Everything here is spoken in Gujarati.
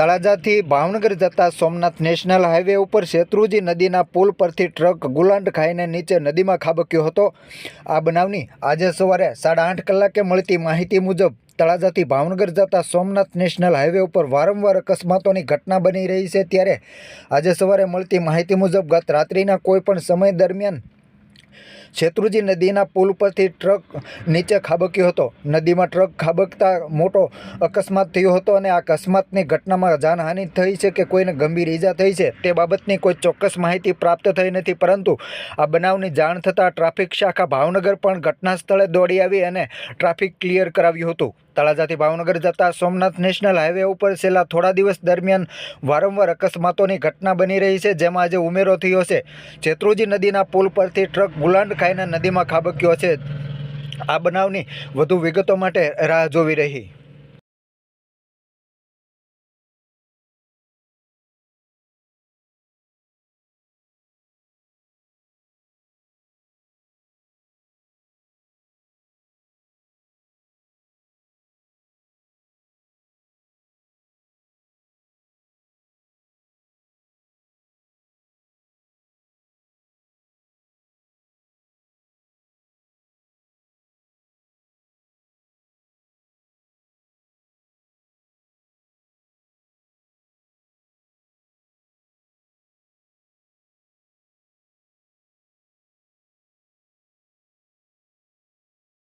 તળાજાથી ભાવનગર જતા સોમનાથ નેશનલ હાઈવે ઉપર શેત્રુજી નદીના પુલ પરથી ટ્રક ગુલાંડ ખાઈને નીચે નદીમાં ખાબક્યો હતો. આ બનાવની આજે સવારે સાડા આઠ કલાકે મળતી માહિતી મુજબ તળાજાથી ભાવનગર જતા સોમનાથ નેશનલ હાઈવે ઉપર વારંવાર અકસ્માતોની ઘટના બની રહી છે ત્યારે આજે સવારે મળતી માહિતી મુજબ ગત રાત્રિના કોઈપણ સમય દરમિયાન શેત્રુજી નદીના પુલ પરથી ટ્રક નીચે ખાબક્યો હતો. નદીમાં ટ્રક ખાબકતા મોટો અકસ્માત થયો હતો અને આ અકસ્માતની ઘટનામાં જાનહાનિ થઈ છે કે કોઈને ગંભીર ઈજા થઈ છે તે બાબતની કોઈ ચોક્કસ માહિતી પ્રાપ્ત થઈ નથી. પરંતુ આ બનાવની જાણ થતાં ટ્રાફિક શાખા ભાવનગર પણ ઘટના સ્થળે દોડી આવી અને ટ્રાફિક ક્લિયર કરાવ્યું હતું. તળાજાથી ભાવનગર જતા સોમનાથ નેશનલ હાઈવે ઉપર છેલ્લા થોડા દિવસ દરમિયાન વારંવાર અકસ્માતોની ઘટના બની રહી છે, જેમાં આજે ઉમેરો થયો છે. શેત્રુજી નદીના પુલ પરથી ટ્રક ગુલાંડ ખાઈને નદીમાં ખાબક્યો છે આ બનાવની વધુ વિગતો માટે રાહ જોવી રહી.